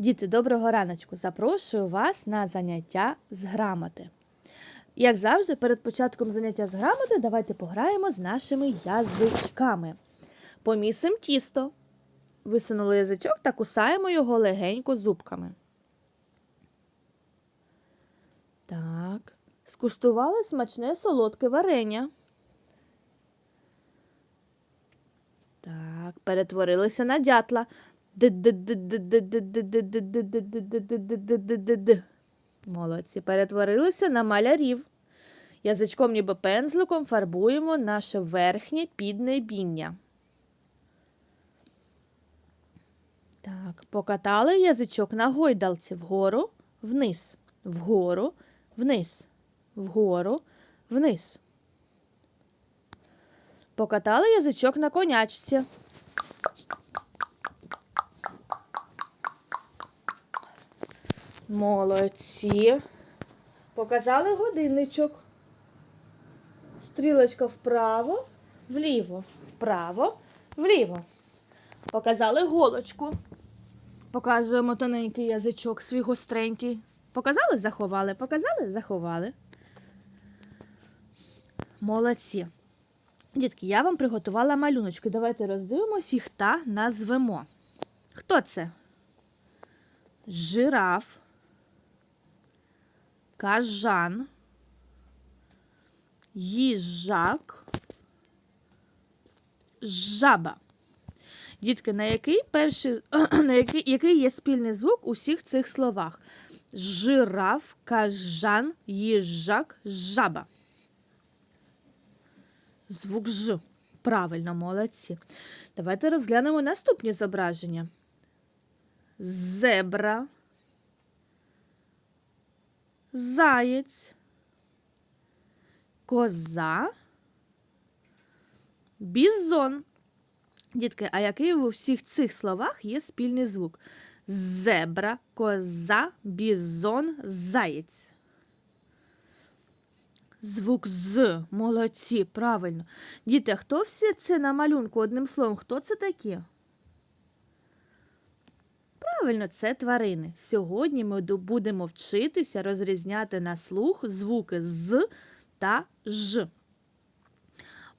Діти, доброго раночку! Запрошую вас на заняття з грамоти. Як завжди, перед початком заняття з грамоти давайте пограємо з нашими язичками. Помісимо тісто. Висунули язичок та кусаємо його легенько зубками. Так. Скуштували смачне солодке варення. Так, перетворилися на дятла. Молодці. Перетворилися на малярів. Язичком ніби пензликом фарбуємо наше верхнє піднебіння. Так, покатали язичок на гойдалці вгору, вниз, вгору, вниз, вгору, вниз. Покатали язичок на конячці. Молодці. Показали годинничок. Стрілочка вправо, вліво, вправо, вліво. Показали голочку. Показуємо тоненький язичок, свій гостренький. Показали, заховали, показали, заховали. Молодці. Дітки, я вам приготувала малюночки. Давайте роздивимось їх та назвемо. Хто це? Жираф, кажан, їжак, жаба. Дітки, на який перший, на який, який є спільний звук у всіх цих словах? Жираф, кажан, їжак, жаба. Звук Ж. Правильно, молодці. Давайте розглянемо наступні зображення. Зебра, заєць, коза, бізон. Дітки, а який у всіх цих словах є спільний звук? Зебра, коза, бізон, заєць. Звук з. Молодці, правильно. Діти, хто всі це на малюнку одним словом? Хто це такі? Правильно, це тварини. Сьогодні ми будемо вчитися розрізняти на слух звуки з та ж.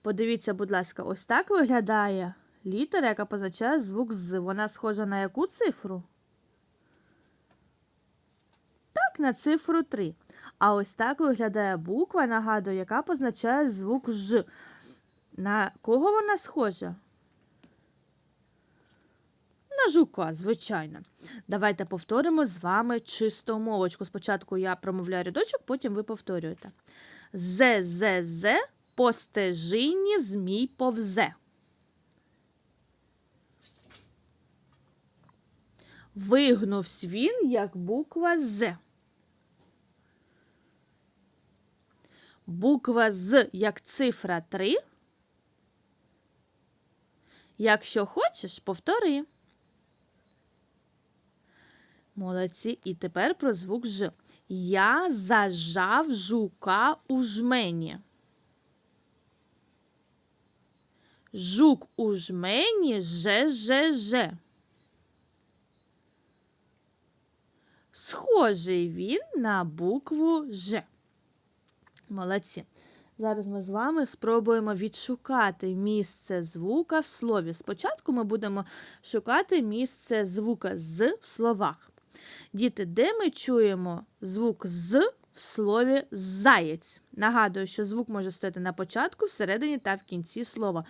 Подивіться, будь ласка, ось так виглядає літера, яка позначає звук з. Вона схожа на яку цифру? Так, на цифру 3. А ось так виглядає буква, нагадую, яка позначає звук Ж. На кого вона схожа? На жука, звичайно. Давайте повторимо з вами чисту мовочку. Спочатку я промовляю рядочок, потім ви повторюєте. Зе, зе, по стежині змій повзе. Вигнувсь він, як буква З. Буква З як цифра 3. Якщо хочеш, повтори. Молодці. І тепер про звук Ж. Я зажав жука у жмені. Жук у жмені же-же-же. Схожий він на букву Ж. Молодці. Зараз ми з вами спробуємо відшукати місце звука в слові. Спочатку ми будемо шукати місце звука з в словах. Діти, де ми чуємо звук з в слові заєць? Нагадую, що звук може стояти на початку, всередині та в кінці слова.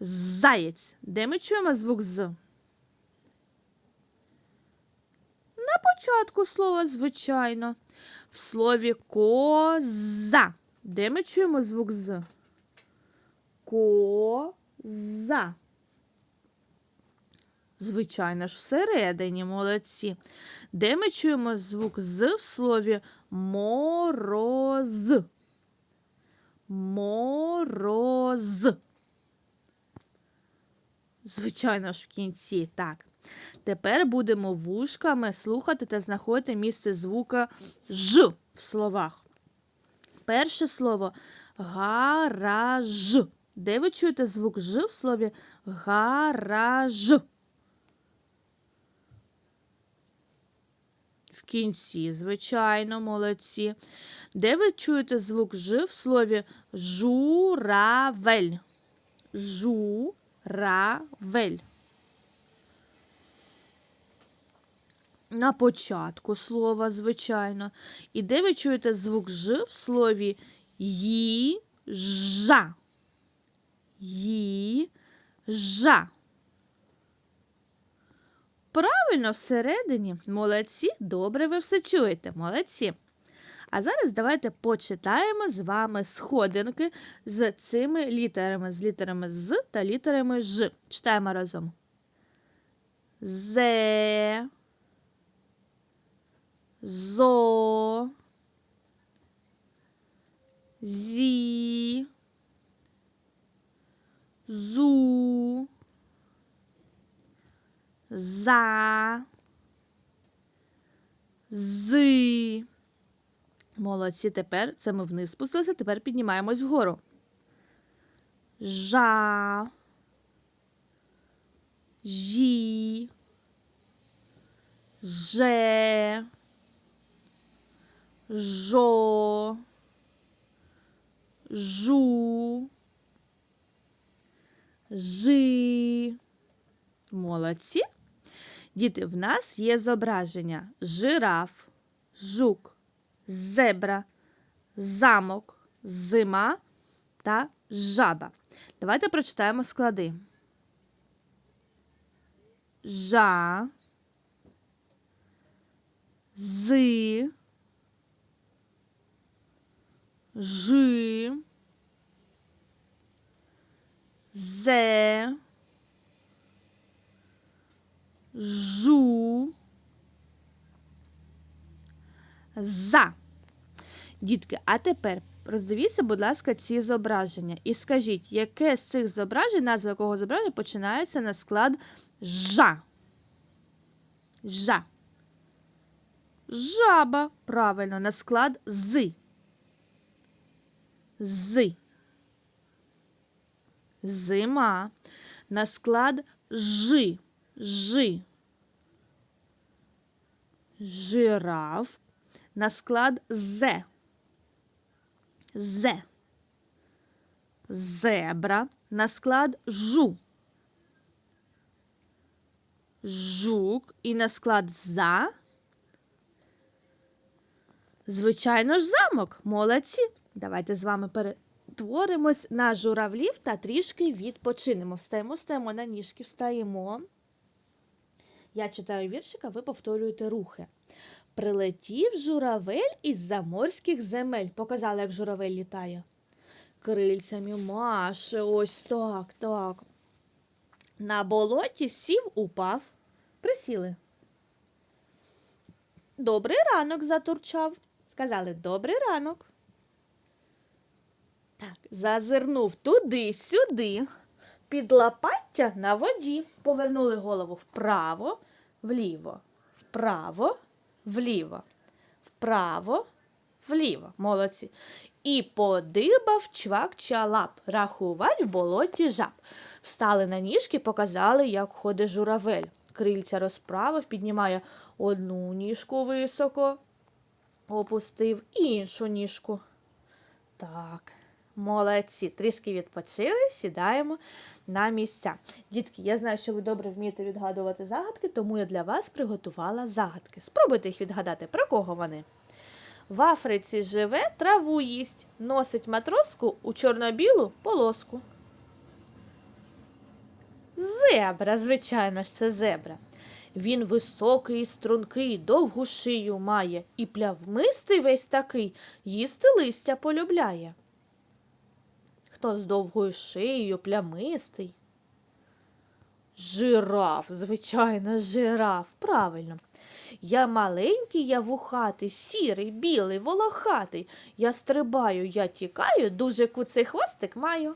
Заєць. Де ми чуємо звук з? На початку слова, звичайно. В слові коза. Де ми чуємо звук з? Коза. Звичайно ж, всередині молодці. Де ми чуємо звук з в слові мороз? Мороз. Звичайно ж, в кінці. Так. Тепер будемо вушками слухати та знаходити місце звука ж в словах. Перше слово гараж. Де ви чуєте звук ж в слові гараж? В кінці, звичайно, молодці. Де ви чуєте звук Ж в слові журавель? Журавель. На початку слова, звичайно. І де ви чуєте звук Ж в слові їжа? Їжа. Правильно, всередині. Молодці, добре ви все чуєте. Молодці. А зараз давайте почитаємо з вами сходинки з цими літерами, з літерами з та літерами Ж. Читаємо разом. Зе. Зо. Зі. Зу. За. Зи. Молодці. Тепер це ми вниз спустилися, тепер піднімаємось вгору. Жа. Жі. Же. Жо. Жу. Жи. Молодці. Діти, в нас є зображення жираф, жук, зебра, замок, зима та жаба. Давайте прочитаємо склади. Жа, зи, жи, зе, жу, за. Дітки, а тепер роздивіться, будь ласка, ці зображення. І скажіть, яке з цих зображень, назва якого зображення починається на склад жа. Жа. Жаба. Правильно, на склад з. З. Зима. На склад жи. Жи. Жираф. На склад зе. Зе. Зебра. На склад жу. Жук. І на склад за. Звичайно ж, замок. Молодці. Давайте з вами перетворимось на журавлів та трішки відпочинемо. Встаємо, встаємо на ніжки, встаємо. Я читаю віршика, ви повторюєте рухи. Прилетів журавель із заморських земель. Показали, як журавель літає. Крильцями маше, ось так, так. На болоті сів, упав. Присіли. Добрий ранок затурчав. Сказали добрий ранок. Так, зазирнув туди, сюди, під лопаття на воді. Повернули голову вправо, вліво, вправо, вліво, вправо, вліво. Молодці. І подибав чвак чалап, рахувать в болоті жаб. Встали на ніжки, показали, як ходить журавель. Крильця розправив, піднімає одну ніжку високо, опустив іншу ніжку. Так, молодці. Трішки відпочили, сідаємо на місця. Дітки, я знаю, що ви добре вмієте відгадувати загадки, тому я для вас приготувала загадки. Спробуйте їх відгадати, про кого вони. В Африці живе, траву їсть, носить матроску у чорно-білу полоску. Зебра, звичайно ж, це зебра. Він високий і стрункий, довгу шию має, і плявмистий весь такий, їсти листя полюбляє. Хто з довгою шиєю плямистий? Жираф, звичайно, жираф, правильно. Я маленький, я вухатий, сірий, білий, волохатий. Я стрибаю, я тікаю, дуже куций хвостик маю.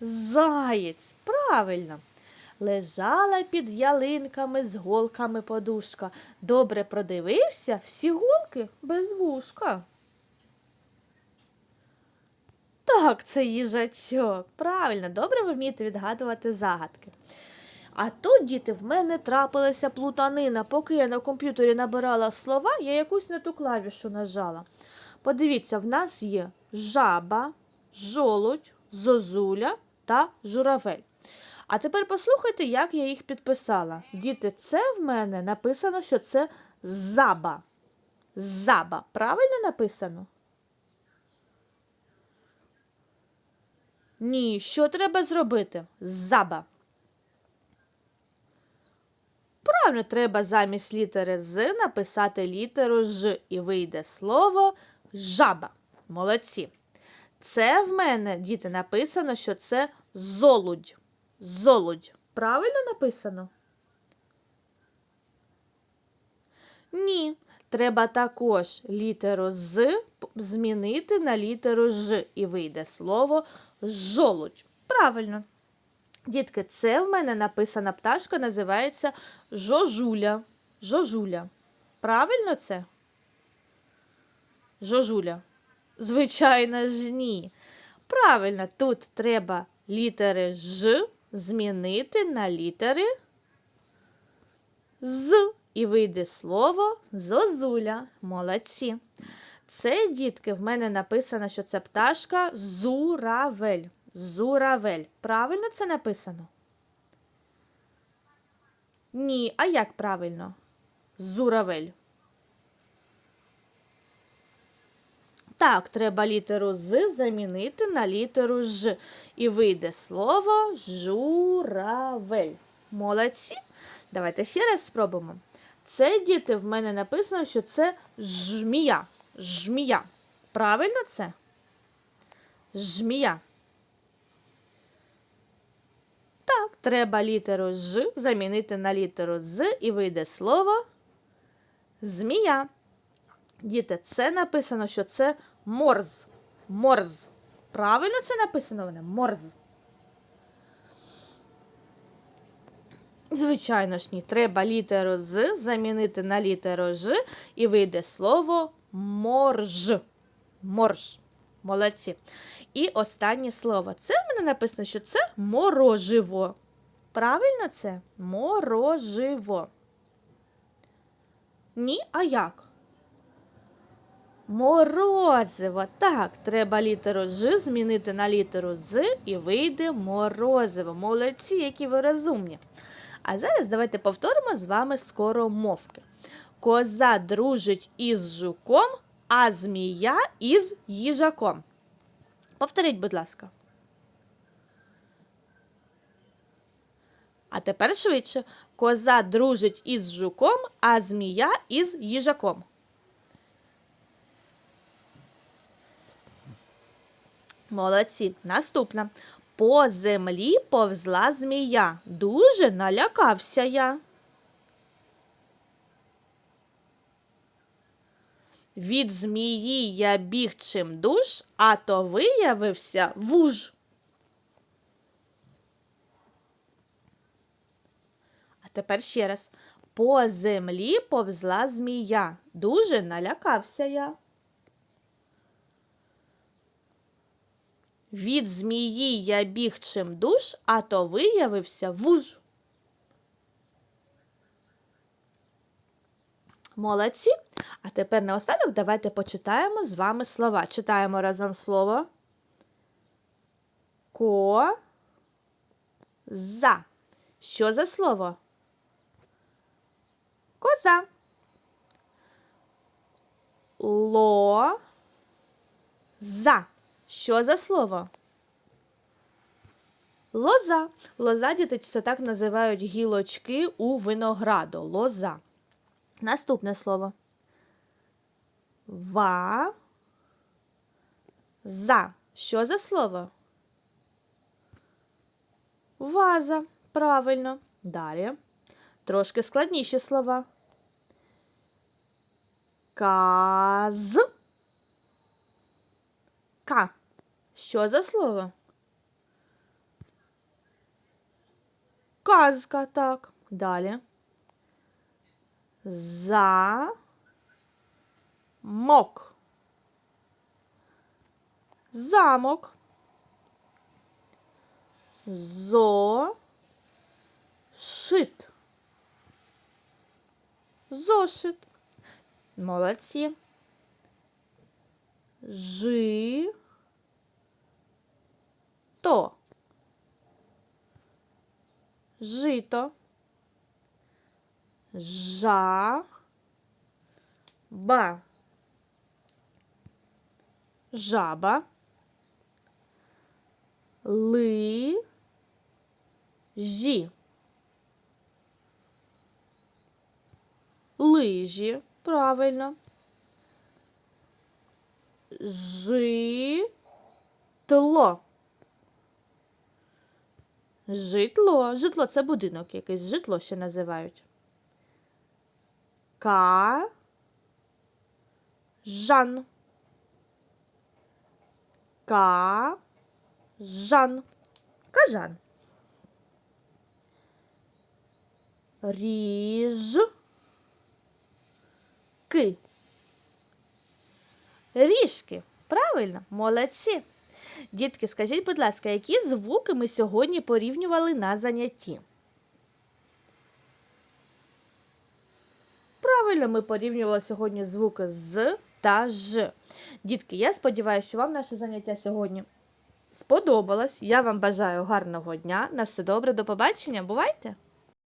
Заєць, правильно. Лежала під ялинками з голками подушка. Добре продивився всі голки без вушка. Так, це їжачок. Правильно, добре ви вмієте відгадувати загадки. А тут, діти, в мене трапилася плутанина. Поки я на комп'ютері набирала слова, я якусь не ту клавішу нажала. Подивіться, в нас є жаба, жолудь, зозуля та журавель. А тепер послухайте, як я їх підписала. Діти, це в мене написано, що це заба. Заба. Правильно написано? Ні, що треба зробити? Заба. Правильно, треба замість літери з написати літеру Ж і вийде слово жаба. Молодці. Це в мене, діти, написано, що це золудь. Золудь. Правильно написано? Ні. Треба також літеру з змінити на літеру Ж і вийде слово жолудь. Правильно. Дітки, це в мене написана пташка, називається Жожуля. Жожуля. Правильно це? Жожуля. Звичайно ж, ні. Правильно, тут треба літери Ж змінити на літери з. І вийде слово зозуля. Молодці. Це, дітки, в мене написано, що це пташка зуравель. Зуравель. Правильно це написано? Ні, а як правильно? Зуравель. Так, треба літеру з замінити на літеру ж. І вийде слово журавель. Молодці. Давайте ще раз спробуємо. Це, діти, в мене написано, що це жмія. Жмія. Правильно це? Жмія. Так, треба літеру Ж замінити на літеру з і вийде слово змія. Діти, це написано, що це морз. Морз. Правильно це написано? Морз. Звичайно ж ні. Треба літеру з замінити на літеру Ж і вийде слово морж. Морж. Молодці. І останнє слово. Це в мене написано, що це мороживо. Правильно це? Мороживо. Ні, а як? Морозиво. Так, треба літеру Ж змінити на літеру З і вийде морозиво. Молодці, які ви розумні. А зараз давайте повторимо з вами скоромовки. Коза дружить із жуком, а змія із їжаком. Повторіть, будь ласка. А тепер швидше. Коза дружить із жуком, а змія із їжаком. Молодці. Наступна. По землі повзла змія. Дуже налякався я. Від змії я біг чим душ, а то виявився вуж. А тепер ще раз. По землі повзла змія. Дуже налякався я. Від змії я біг чим душ, а то виявився вуж. Молодці. А тепер наостанок давайте почитаємо з вами слова. Читаємо разом слово. Ко. За. Що за слово? Коза. Ло. За. Що за слово? Лоза. Лоза, діти, це так називають гілочки у винограду. Лоза. Наступне слово. Ва. За. Що за слово? Ваза. Правильно. Далі. Трошки складніші слова. Каз. К. Що за слово? Казка, так. Далі. За. Мок. Замок. Зо. Шит. Зошит. Молодці. Жи. То. Жито. Жа. Ба. Жаба. Ли. Жі. Правильно. Житло. Житло. Житло це будинок якийсь. Житло ще називають. Ка. Жан. Ка. Жан. Кажан. Ріж. Ки. Ріжки. Правильно, молодці. Дітки, скажіть, будь ласка, які звуки ми сьогодні порівнювали на занятті? Правильно, ми порівнювали сьогодні звуки з та ж. Дітки, я сподіваюся, що вам наше заняття сьогодні сподобалось. Я вам бажаю гарного дня. На все добре, до побачення. Бувайте!